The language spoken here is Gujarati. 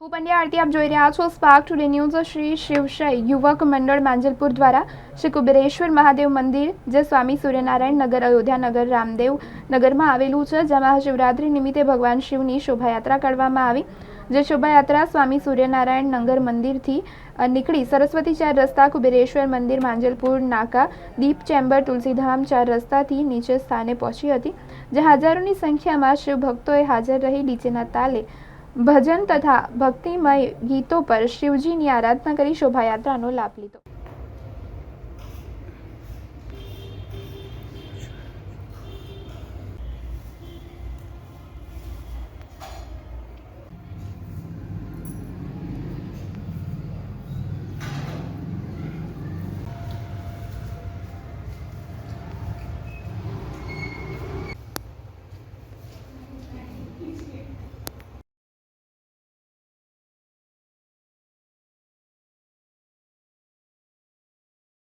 હું પંડ્યા આરતી આપ જોઈ રહ્યા છો. સ્પાર્ક ટુડે ન્યૂઝ શ્રી શિવશય, યુવક મંડળ માંજલપુર દ્વારા શ્રી કુબેરેશ્વર મહાદેવ મંદિર, જે સ્વામી સૂર્યનારાયણ નગર, અયોધ્યા નગર, રામદેવ નગરમાં આવેલું છે, જેમાં શિવરાત્રી નિમિત્તે ભગવાન શિવની શોભાયાત્રા કાઢવામાં આવી, જે શોભાયાત્રા સ્વામી સૂર્યનારાયણ નગર મંદિરથી નીકળી. સરસ્વતી ચાર રસ્તા, કુબેરેશ્વર મંદિર, માંજલપુર, નાકા, દીપ ચેમ્બર, તુલસીધામ ચાર રસ્તાથી નીચે સ્થાને પહોંચી હતી જે હજારોની સંખ્યામાં શિવ ભક્તોએ હાજર રહી નીચેના તાલે ભજન તથા ભક્તિમય ગીતો પર શિવજીની આરાધના કરી શોભાયાત્રાનો લાભ લીધો.